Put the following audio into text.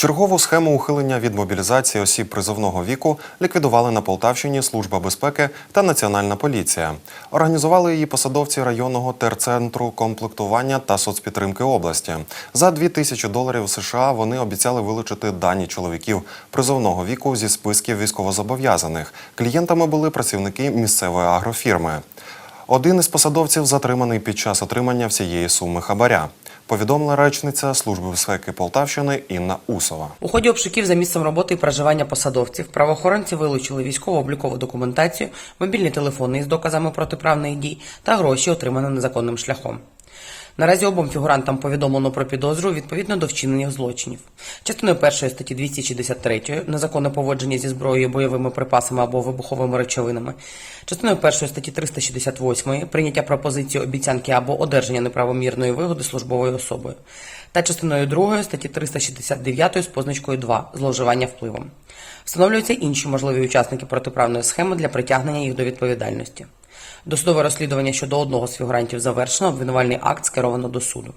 Чергову схему ухилення від мобілізації осіб призовного віку ліквідували на Полтавщині Служба безпеки та Національна поліція. Організували її посадовці районного терцентру комплектування та соцпідтримки області. За 2 тисячі доларів США вони обіцяли вилучити дані чоловіків призовного віку зі списків військовозобов'язаних. Клієнтами були працівники місцевої агрофірми. Один із посадовців затриманий під час отримання всієї суми хабаря. Повідомила речниця Служби безпеки Полтавщини Інна Усова. У ході обшуків за місцем роботи і проживання посадовців правоохоронці вилучили військово-облікову документацію, мобільні телефони із доказами протиправних дій та гроші, отримані незаконним шляхом. Наразі обом фігурантам повідомлено про підозру відповідно до вчинених злочинів. Частиною першої статті 263 незаконне поводження зі зброєю, бойовими припасами або вибуховими речовинами. Частиною першої статті 368 прийняття пропозиції обіцянки або одержання неправомірної вигоди службовою особою. Та частиною другої статті 369 з позначкою 2 зловживання впливом. Встановлюються інші можливі учасники протиправної схеми для притягнення їх до відповідальності. Досудове розслідування щодо одного з фігурантів завершено, обвинувальний акт скеровано до суду.